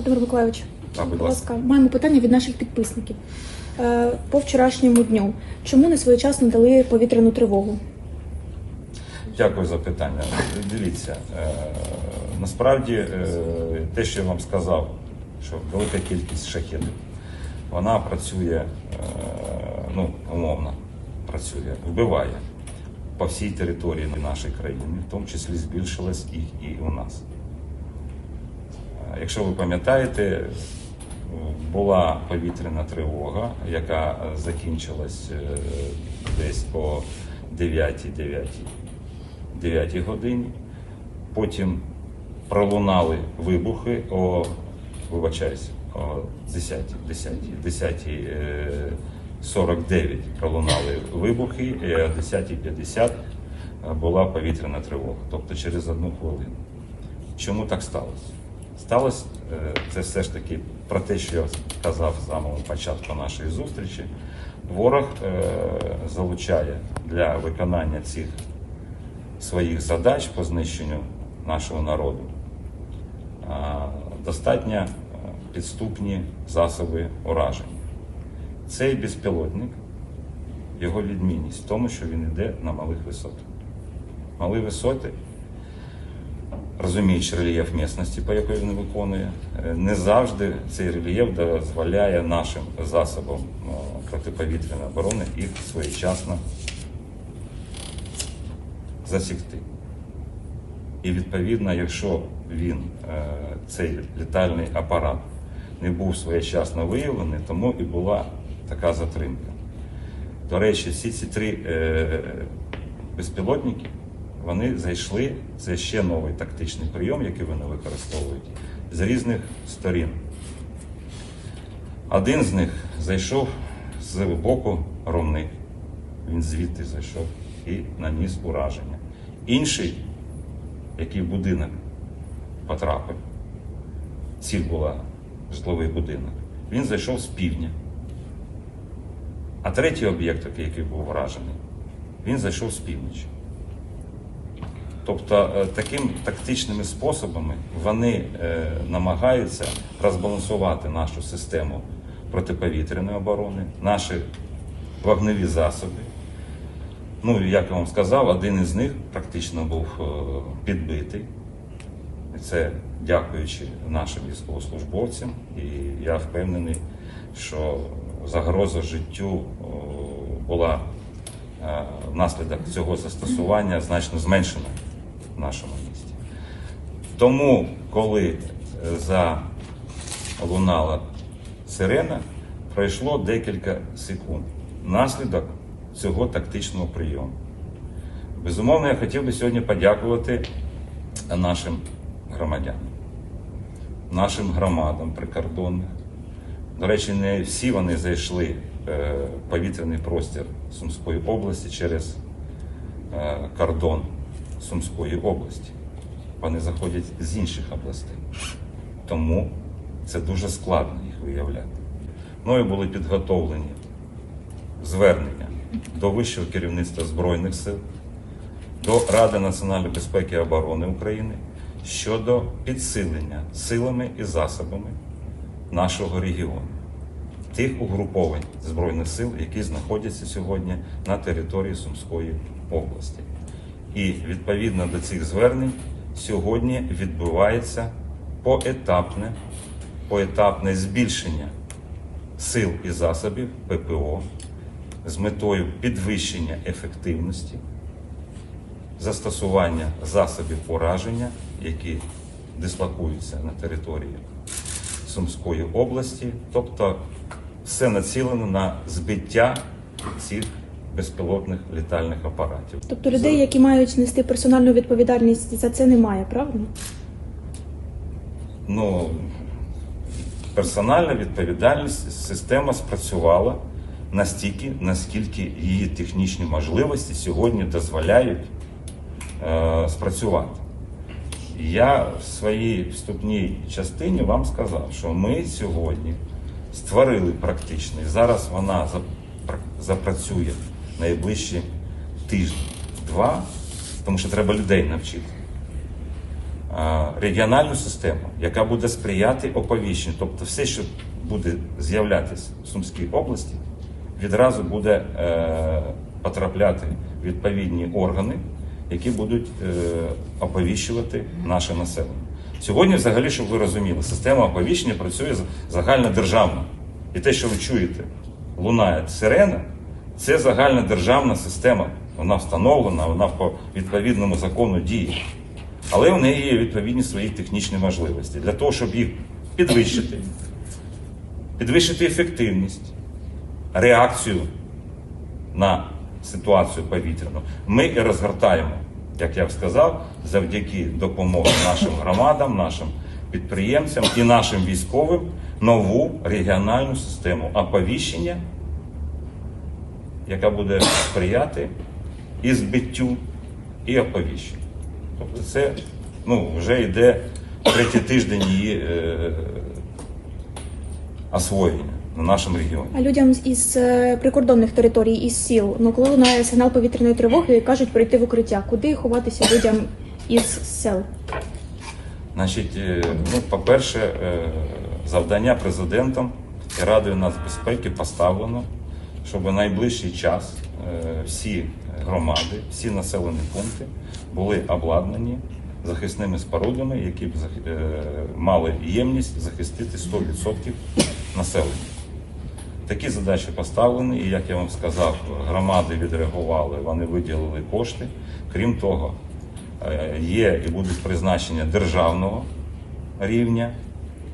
Володимир Миколайович, Так, будь ласка. маємо питання від наших підписників. Е, По вчорашньому дню. Чому не своєчасно дали повітряну тривогу? Дякую за питання. Дивіться, е, насправді е, те, що я вам сказав, що велика кількість шахедів, вона працює, е, ну, умовно, працює, вбиває по всій території нашої країни, в тому числі збільшилась і, і у нас. Е, Якщо ви пам'ятаєте, була повітряна тривога, яка закінчилась е, десь о 9-9 годині. Потім пролунали вибухи о, вибачаюсь, о 10, 10, 10 е, 49 пролунали вибухи, і о 10.50 була повітряна тривога, тобто через одну хвилину. Чому так сталося? Сталося е, це все ж таки про те, що я казав з самого початку нашої зустрічі. Ворог е, залучає для виконання цих своїх задач по знищенню нашого народу достатньо е, підступні засоби ураження. Цей безпілотник, його відмінність в тому, що він йде на малих висотах. Малі висоти, розуміючи рельєф місності, по якій він виконує, е, не завжди цей рельєф дозволяє нашим засобам е, протиповітряної оборони їх своєчасно засікти. І відповідно, якщо він, е, цей літальний апарат, не був своєчасно виявлений, тому і була така затримка. До речі, всі ці три безпілотники вони зайшли, це ще новий тактичний прийом, який вони використовують, з різних сторін. Один з них зайшов з боку ромних, він звідти зайшов і наніс ураження. Інший, який в будинок потрапив, ціль була житловий будинок, він зайшов з півдня. А третій об'єкт, який був вражений, він зайшов з півночі. Тобто е, таким тактичними способами вони е, намагаються розбалансувати нашу систему протиповітряної оборони, наші вогневі засоби. Ну, як я вам сказав, один із них практично був е, підбитий. Це дякуючи нашим військовослужбовцям. І я впевнений, що загроза життю була внаслідок цього застосування значно зменшена нашому місті. Тому, коли е, залунала сирена, пройшло декілька секунд. Наслідок цього тактичного прийому. Безумовно, я хотів би сьогодні подякувати нашим громадянам, нашим громадам прикордонних. До речі, не всі вони зайшли е, в повітряний простір Сумської області через е, кордон Сумської області. Вони заходять з інших областей. Тому це дуже складно їх виявляти. Мною були підготовлені звернення до вищого керівництва Збройних сил, до Ради національної безпеки і оборони України щодо підсилення силами і засобами нашого регіону, тих угруповань Збройних сил, які знаходяться сьогодні на території Сумської області. І відповідно до цих звернень сьогодні відбувається поетапне, поетапне збільшення сил і засобів ППО з метою підвищення ефективності, застосування засобів ураження, які дислокуються на території Сумської області, тобто все націлено на збиття цих безпілотних літальних апаратів. Тобто людей, які мають нести персональну відповідальність за це немає, правда? ну, персональна відповідальність, система спрацювала настільки, наскільки її технічні можливості сьогодні дозволяють е, спрацювати. Я в своїй вступній частині вам сказав, що ми сьогодні створили практично, і зараз вона запра- запрацює найближчі тиждень, два, тому що треба людей навчити. регіональну систему, яка буде сприяти оповіщенню. Тобто все, що буде з'являтися в Сумській області, відразу буде е, потрапляти в відповідні органи, які будуть е, оповіщувати наше населення. Сьогодні, взагалі, щоб ви розуміли, система оповіщення працює загальнодержавно. І те, що ви чуєте, лунає сирена, це загальнодержавна система. Вона встановлена, вона по відповідному закону діє. Але в неї є відповідні свої технічні можливості. Для того, щоб їх підвищити, підвищити ефективність, реакцію на ситуацію повітряну, ми і розгортаємо, як я сказав, завдяки допомоги нашим громадам, нашим підприємцям і нашим військовим нову регіональну систему оповіщення, яка буде сприяти і збиттю, і оповіщенню. Тобто це ну, вже йде третій тиждень її е, освоєння на нашому регіоні. А людям із е, прикордонних територій, із сіл, ну коли лунає сигнал повітряної тривоги, кажуть прийти в укриття. Куди ховатися людям із сел? Значить, е, ну, по-перше, е, завдання президентом і Радою нацбезпеки поставлено, щоб в найближчий час е, всі громади, всі населені пункти були обладнані захисними спорудами, які б е, мали ємність захистити 100% населення. Такі задачі поставлені, і як я вам сказав, громади відреагували, вони виділили кошти. Крім того, е, є і будуть призначення державного рівня,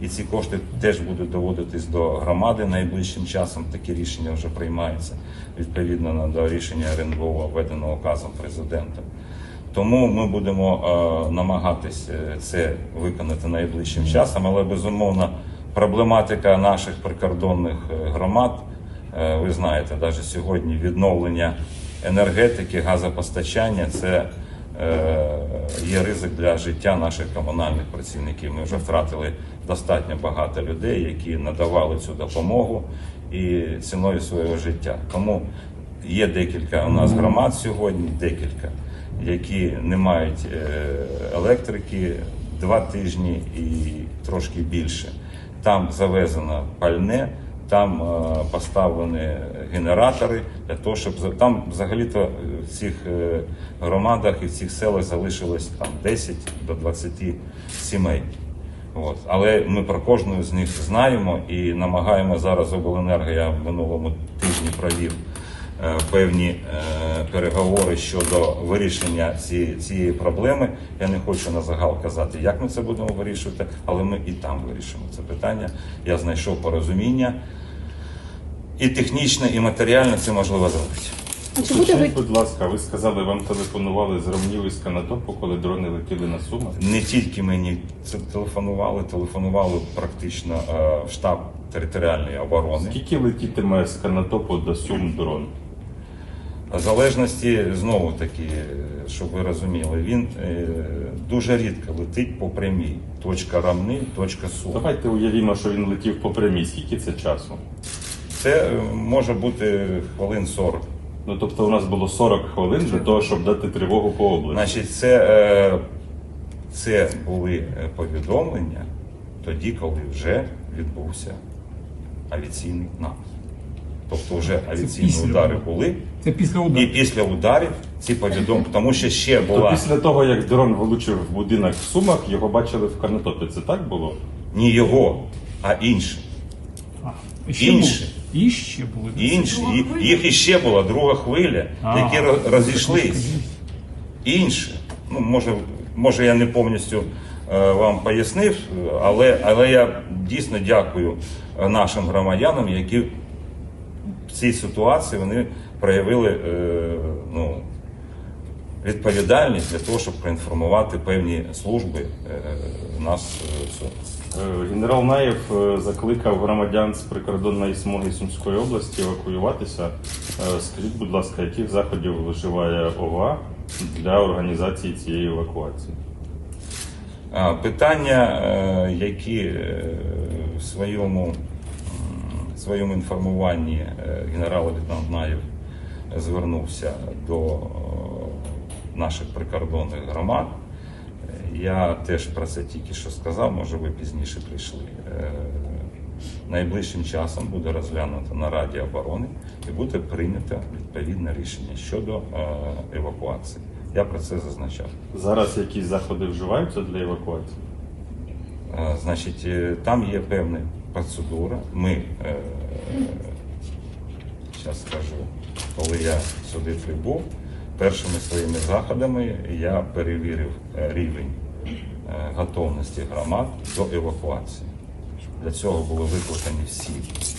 і ці кошти теж будуть доводитись до громади найближчим часом. Такі рішення вже приймаються відповідно до рішення РНБО, введеного указом президента. Тому ми будемо е, намагатись е, це виконати найближчим часом, але безумовно проблематика наших прикордонних е, громад, ви знаєте, навіть сьогодні відновлення енергетики, газопостачання це є ризик для життя наших комунальних працівників. Ми вже втратили достатньо багато людей, які надавали цю допомогу і ціною свого життя. Тому є декілька у нас громад сьогодні, декілька, які не мають е, електрики два тижні і трошки більше. Там завезено пальне, там е, поставлені генератори для того, щоб там взагалі-то в цих е, громадах і в цих селах залишилось там 10 до 20 сімей. От. Але ми про кожну з них знаємо і намагаємо зараз обленерго. Я в минулому тижні провів е, певні е, переговори щодо вирішення ці, цієї проблеми. Я не хочу на загал казати, як ми це будемо вирішувати, але ми і там вирішимо це питання. Я знайшов порозуміння. І технічно, і матеріально це можливо зробити. Чи буде ви Скажіть, будь ласка, ви сказали, вам телефонували з Ромнів із Канатопу, коли дрони летіли на Суми? Не тільки мені це телефонували, телефонували практично е, в штаб територіальної оборони. Скільки летітиме з Канатопу до Сум дрон? В залежності знову таки, е, щоб ви розуміли, він е, дуже рідко летить по прямій. Точка рамни, точка су. Давайте уявімо, що він летів по прямій. Скільки це часу? Це е, може бути хвилин 40. Ну тобто у нас було 40 хвилин для того, щоб дати тривогу по області. Значить, це, е, це були е, повідомлення тоді, коли вже відбувся авіаційний напад. Тобто вже авіаційні після. удари були, Це після і після ударів ці повідомлення, тому що ще То після того, як дрон влучив в будинок в Сумах, його бачили в Канатопі. Це так було? не його, а інші. А, ще інші. І ще були. Інші, Ї- їх іще була друга хвиля, А, які ро- розійшлись. Інші. Ну, може, може, я не повністю е, вам пояснив, е, але, але я дійсно дякую е, нашим громадянам, які в цій ситуації вони проявили е, ну, відповідальність для того, щоб проінформувати певні служби е, нас. е. Е, Генерал Наєв е, закликав громадян з прикордонної смуги Сумської області евакуюватися. Е, Скажіть, будь ласка, яких заходів вживає ОВА для організації цієї евакуації? Питання, е, які е, в своєму, м, своєму інформуванні е, генерал-лейтенант Наєв звернувся до е, наших прикордонних громад. Я теж про це тільки що сказав, може ви пізніше прийшли. Е, Найближчим часом буде розглянуто на Раді оборони і буде прийнято відповідне рішення щодо е, евакуації. Я про це зазначав. Зараз якісь заходи вживаються для евакуації? Е, Значить, там є певна процедура. Ми зараз скажу, коли я сюди прибув, першими своїми заходами я перевірив рівень готовності громад до евакуації. Для цього були викликані всі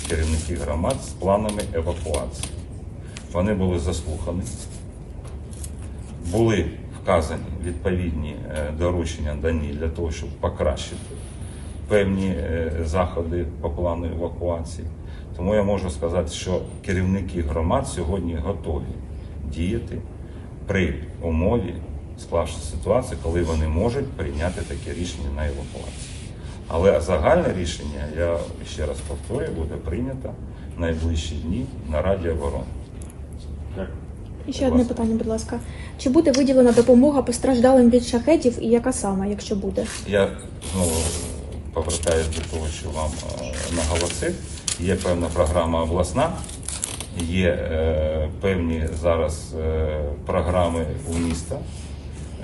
керівники громад з планами евакуації. Вони були заслухані, були вказані відповідні е, доручення дані для того, щоб покращити певні е, заходи по плану евакуації. Тому я можу сказати, що керівники громад сьогодні готові діяти при умові склавши ситуацію, коли вони можуть прийняти таке рішення на евакуацію. Але загальне рішення, я ще раз повторюю, буде прийнято в найближчі дні на Раді оборони. Дякую. І ще одне питання, будь ласка. Чи буде виділена допомога постраждалим від шахетів і яка саме, якщо буде? Я знову повертаюся до того, що вам е, наголосив. Є певна програма обласна, є е, певні зараз е, програми у міста.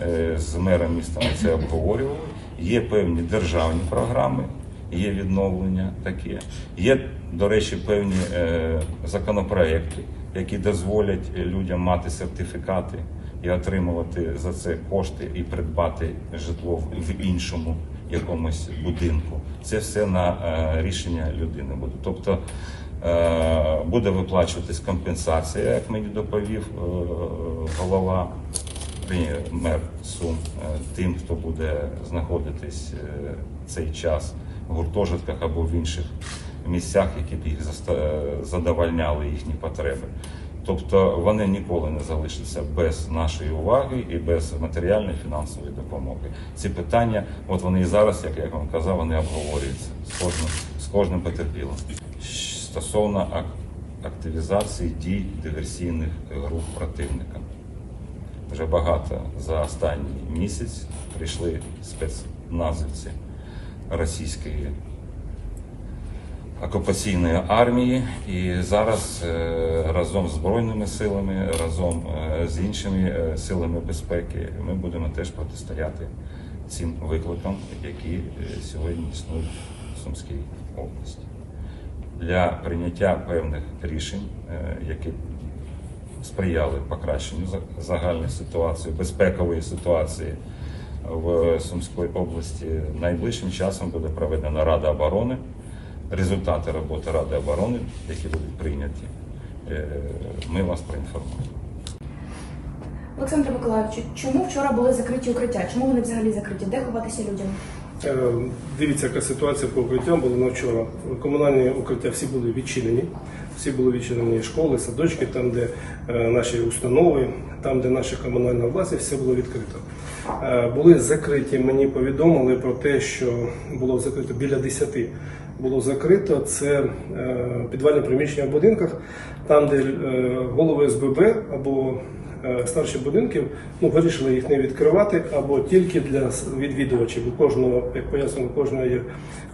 Е, з мером міста ми це обговорювали. Є певні державні програми, є відновлення таке. Є, до речі, певні е, законопроекти, які дозволять людям мати сертифікати і отримувати за це кошти і придбати житло в- іншому якомусь будинку. Це все на е, рішення людини буде. Тобто буде виплачуватись компенсація, як мені доповів голова мер Сум е, тим, хто буде знаходитись е, цей час в гуртожитках або в інших місцях, які б їх е, задовольняли їхні потреби. Тобто вони ніколи не залишаться без нашої уваги і без матеріальної фінансової допомоги. Ці питання, от вони і зараз, як я вам казав, вони обговорюються з кожним, з кожним потерпілим. Стосовно активізації дій диверсійних груп противника. Вже багато за останній місяць прийшли спецназівці російської окупаційної армії, і зараз е, разом з збройними силами, разом е, з іншими е, силами безпеки, ми будемо теж протистояти цим викликам, які сьогодні існують в Сумській області. Для прийняття певних рішень, які сприяли покращенню загальної ситуації, безпекової ситуації в Сумській області. Найближчим часом буде проведена Рада оборони. Результати роботи Ради оборони, які будуть прийняті, е, ми вас проінформуємо. Олександр Миколаївич, чому вчора були закриті укриття? Чому вони взагалі закриті? Де ховатися людям? Е, Дивіться, яка ситуація по укриттям була на вчора. Комунальні укриття всі були відчинені. Всі були відчинені школи, садочки, там, де е, наші установи, там, де наша комунальна власність, все було відкрито. Е, були закриті, мені повідомили про те, що було закрито біля 10 було закрито. Це підвальне приміщення в будинках, там, де голови СББ або старші будинків ну, вирішили їх не відкривати або тільки для відвідувачів. У кожного, як пояснено, у кожного є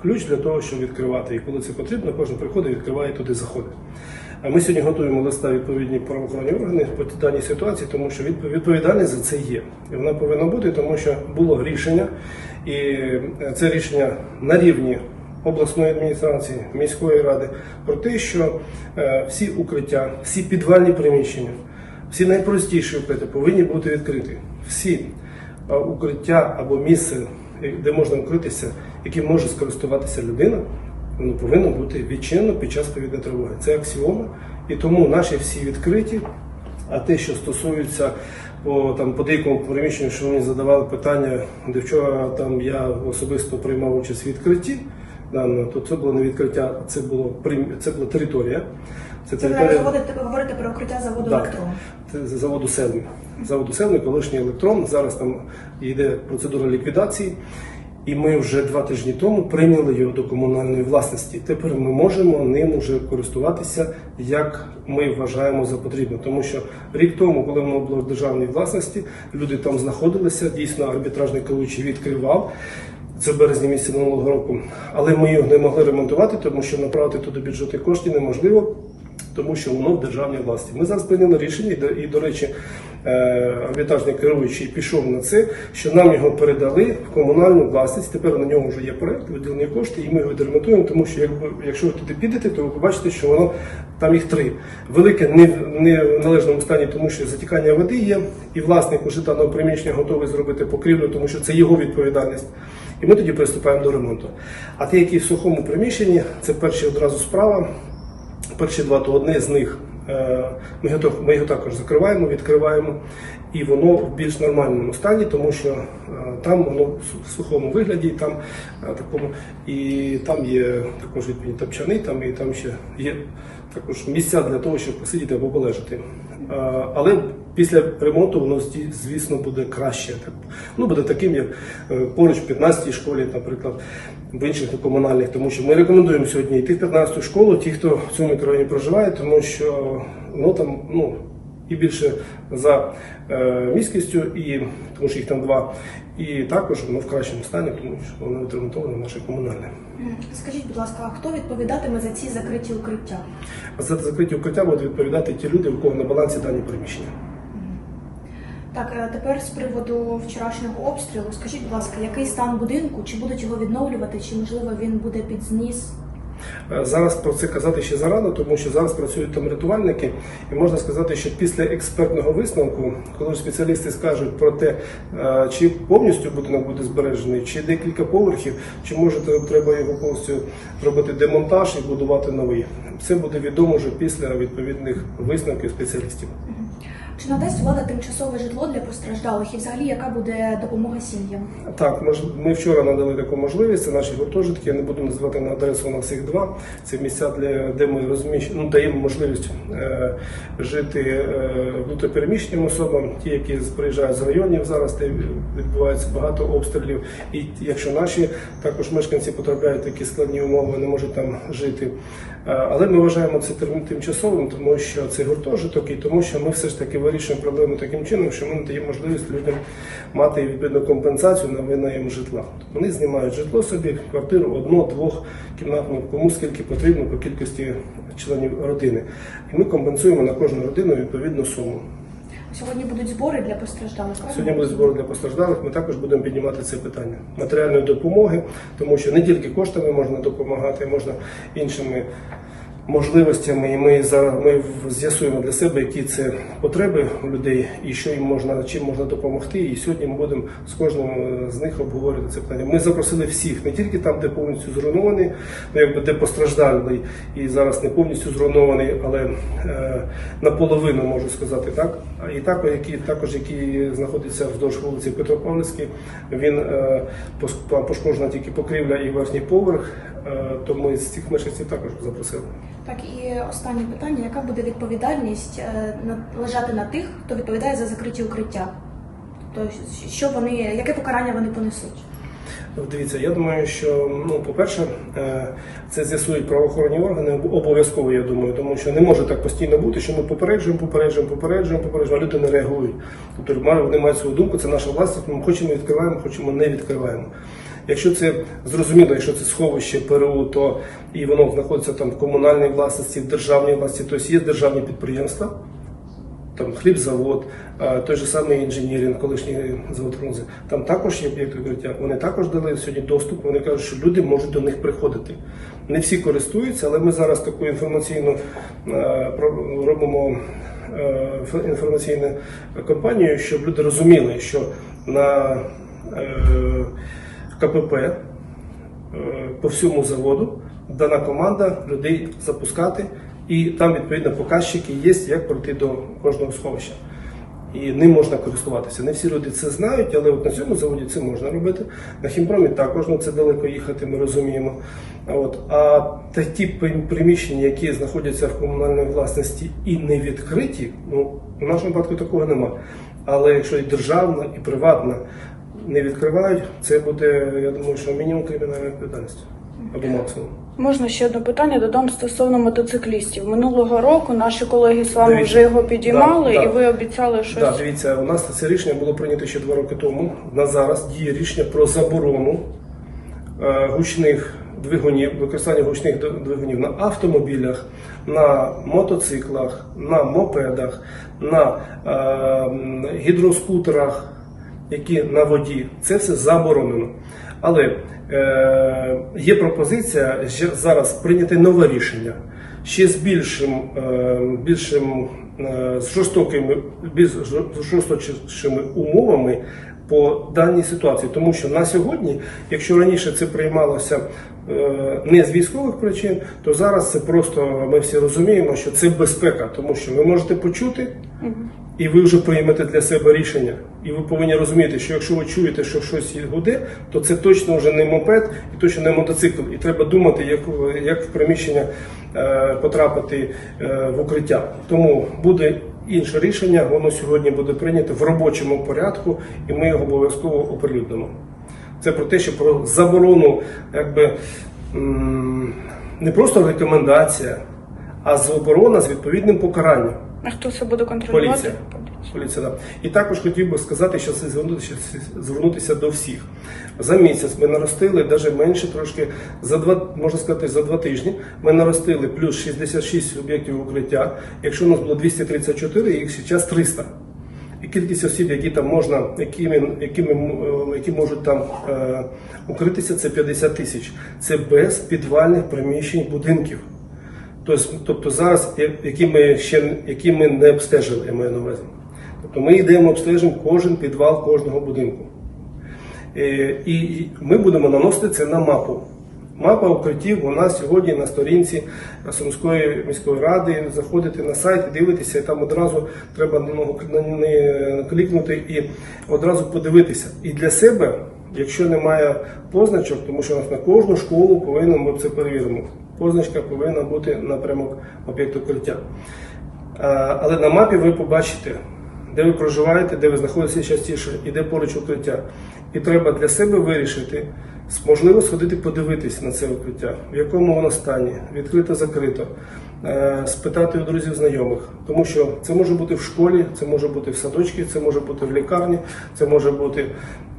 ключ для того, щоб відкривати. І коли це потрібно, кожен приходить, відкриває туди заходить. А ми сьогодні готуємо листа відповідні правоохоронні органи по даній ситуації, тому що відпо- відповідальність за це є. І вона повинна бути, тому що було рішення, і е, це рішення на рівні обласної адміністрації, міської ради про те, що е, всі укриття, всі підвальні приміщення, всі найпростіші укриття повинні бути відкриті. Всі укриття або місце, е, де можна укритися, яким може скористуватися людина, воно повинно бути відчинено під час повітряної тривоги. Це аксіома, і тому наші всі відкриті. А те, що стосується по там по деякому приміщенню, що мені задавали питання, де вчора там я особисто приймав участь в відкритті даного, то це було не відкриття, це було це була територія. Це Це ви говорите, про укриття заводу Так. електрон. Це заводу Селмі. Заводу Селмі, колишній електрон. Зараз там йде процедура ліквідації. І ми вже два тижні тому прийняли його до комунальної власності. Тепер ми можемо ним уже користуватися, як ми вважаємо за потрібне. Тому що рік тому, коли воно було в державній власності, люди там знаходилися. Дійсно, арбітражний керуючий відкривав. Це в березні місяці минулого року, але ми його не могли ремонтувати, тому що направити туди бюджети коштів неможливо, тому що воно в державній власті. Ми зараз прийняли рішення, і, до- речі, е, арбітражний керуючий пішов на це, що нам його передали в комунальну власність. Тепер на ньому вже є проект, виділені кошти, і ми його відремонтуємо, тому що якби, якщо ви туди підете, то ви побачите, що воно там їх три. Велике не в не в належному стані, тому що затікання води є, і власник уже даного приміщення готовий зробити покрівлю, тому що це його відповідальність. І ми тоді приступаємо до ремонту. А ті, які в сухому приміщенні, це перші одразу справа. Перші два, то одне з них е, ми його, ми його також закриваємо, відкриваємо, і воно в більш нормальному стані, тому що е, там воно в сухому вигляді, і там е, такому, і там є також відповідні топчани, там і там ще є також місця для того, щоб посидіти або полежати. Але після ремонту воно звісно буде краще. Ну буде таким, як е, поруч в 15-й школі, наприклад, в інших комунальних, тому що ми рекомендуємо сьогодні йти в 15-ту школу, ті, хто в цьому мікрорайоні проживає, тому що ну там ну. І більше за е, міськістю, і тому що їх там два, і також воно в кращому стані, тому що воно відремонтоване наше комунальне. Скажіть, будь ласка, а хто відповідатиме за ці закриті укриття? За закриті укриття будуть відповідати ті люди, у кого на балансі дані приміщення. Так, е, тепер з приводу вчорашнього обстрілу, скажіть, будь ласка, який стан будинку? Чи будуть його відновлювати, чи можливо він буде під зніс? Е, Зараз про це казати ще зарано, тому що зараз працюють там рятувальники, і можна сказати, що після експертного висновку, коли спеціалісти скажуть про те, е, чи повністю будинок буде збережений, чи декілька поверхів, чи може треба його повністю робити демонтаж і будувати новий, це буде відомо вже після відповідних висновків спеціалістів. Чи надасть влада тимчасове житло для постраждалих і взагалі яка буде допомога сім'ям? Так, мож- ми вчора надали таку можливість. Це наші гуртожитки. Я не буду називати на адресу на всіх два. Це місця, для де ми розміщ... ну, даємо можливість е, жити е, внутріпереміщеним особам, ті, які приїжджають з районів зараз, де відбувається багато обстрілів. І якщо наші також мешканці потрапляють в такі складні умови, не можуть там жити. Е, Але ми вважаємо це тим- тимчасовим, тому що це гуртожиток, і тому що ми все ж таки вирішуємо проблему таким чином, що ми надаємо можливість людям мати відповідну компенсацію на винайм житла. Тобто Вони знімають житло собі, квартиру одно-двох кімнатну, кому скільки потрібно по кількості членів родини. І ми компенсуємо на кожну родину відповідну суму. Сьогодні будуть збори для постраждалих. Сьогодні будуть збори для постраждалих. Ми також будемо піднімати це питання матеріальної допомоги, тому що не тільки коштами можна допомагати, можна іншими можливостями. І ми за ми з'ясуємо для себе, які це потреби у людей і що їм можна чим можна допомогти. І сьогодні ми будемо з кожним е, з них обговорювати це питання. Ми запросили всіх, не тільки там, де повністю зруйнований, ну якби де постраждалий і зараз не повністю зруйнований, але е, наполовину можу сказати так. І так, які також які знаходяться вздовж вулиці Петропавлівській, він е, пошкоджена тільки покрівля і верхній поверх. Е, то ми з цих мешканців також запросили. Так і останнє питання: яка буде відповідальність е, лежати на тих, хто відповідає за закриті укриття? Тобто, що вони, яке покарання вони понесуть? Ну, Дивіться, я думаю, що ну, по-перше, е, це з'ясують правоохоронні органи обов'язково, я думаю, тому що не може так постійно бути, що ми попереджуємо, попереджуємо, попереджуємо, попереджуємо, а люди не реагують. Тобто вони мають свою думку, це наша власність, ми хочемо відкриваємо, хочемо не відкриваємо. Якщо це зрозуміло, якщо це сховище ПРУ, то і воно знаходиться там в комунальній власності, в державній власності, тобто є державні підприємства, там хлібзавод, той же самий інженірінг, колишній завод фрунзе. Там також є об'єкти укриття. Вони також дали сьогодні доступ. Вони кажуть, що люди можуть до них приходити. Не всі користуються, але ми зараз таку інформаційну робимо інформаційну кампанію, щоб люди розуміли, що на е, КПП е, по всьому заводу дана команда людей запускати, і там відповідно показчики є, як пройти до кожного сховища. І ним можна користуватися. Не всі люди це знають, але от на цьому заводі це можна робити. На хімпромі також ну, це далеко їхати, ми розуміємо. От. А ті приміщення, які знаходяться в комунальній власності і не відкриті, ну в нашому випадку такого нема. Але якщо і державна, і приватна не відкривають, це буде, я думаю, що мінімум кримінальна відповідальність або максимум. Можна ще одне питання додам стосовно мотоциклістів. Минулого року наші колеги з вами Дивіться. вже його підіймали, Да, да. і ви обіцяли щось. Так, дивіться, у нас це рішення було прийнято ще два роки тому. На зараз діє рішення про заборону е, гучних двигунів, використання гучних двигунів на автомобілях, на мотоциклах, на мопедах, на е, гідроскутерах, які на воді. Це все заборонено. Але е, є пропозиція зараз прийняти нове рішення ще з більшим, е, більшим е, з жорстокими, більш жор- жорсточішими умовами по даній ситуації. Тому що на сьогодні, якщо раніше це приймалося е, не з військових причин, то зараз це просто ми всі розуміємо, що це безпека, тому що ви можете почути. І ви вже приймете для себе рішення. І ви повинні розуміти, що якщо ви чуєте, що щось гуде, то це точно вже не мопед і точно не мотоцикл. І треба думати, як, як в приміщення е, потрапити е, в укриття. Тому буде інше рішення, воно сьогодні буде прийнято в робочому порядку, і ми його обов'язково оприлюднимо. Це про те, що про заборону, якби не просто рекомендація, а заборона з відповідним покаранням. А хто це буде контролювати? Поліція. Поліція, да. І також хотів би сказати, що це звернутися, звернутися до всіх. За місяць ми наростили, навіть менше трошки, за два, можна сказати, за два тижні ми наростили плюс 66 об'єктів укриття. Якщо у нас було 234, їх зараз 300. І кількість осіб, які там можна, якими, якими, які можуть там е, укритися, це 50 тисяч. Це без підвальних приміщень будинків. Тобто, тобто зараз, які ми ще які ми не обстежили, я маю на увазі. Тобто ми йдемо обстежимо кожен підвал кожного будинку. Е, І ми будемо наносити це на мапу. Мапа укриттів у нас сьогодні на сторінці Сумської міської ради. Заходите на сайт, дивитеся, і там одразу треба на клікнути і одразу подивитися. І для себе, якщо немає позначок, тому що у нас на кожну школу повинно ми це перевіримо. Позначка повинна бути напрямок об'єкту. Е, Але на мапі ви побачите, де ви проживаєте, де ви знаходитеся частіше і де поруч укриття. І треба для себе вирішити, можливо, сходити подивитись на це укриття, в якому воно стані, відкрито, закрито, е, спитати у друзів знайомих. Тому що це може бути в школі, це може бути в садочці, це може бути в лікарні, це може бути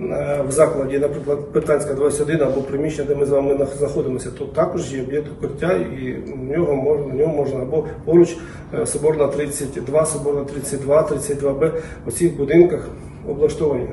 е, в закладі, наприклад, Петанська 21 або приміщення, де ми з вами нах- знаходимося. Тут також є об'єкт укриття, і в нього можна, на ньому можна або поруч е, Соборна 32, Соборна 32, 32Б. У цих будинках облаштовані.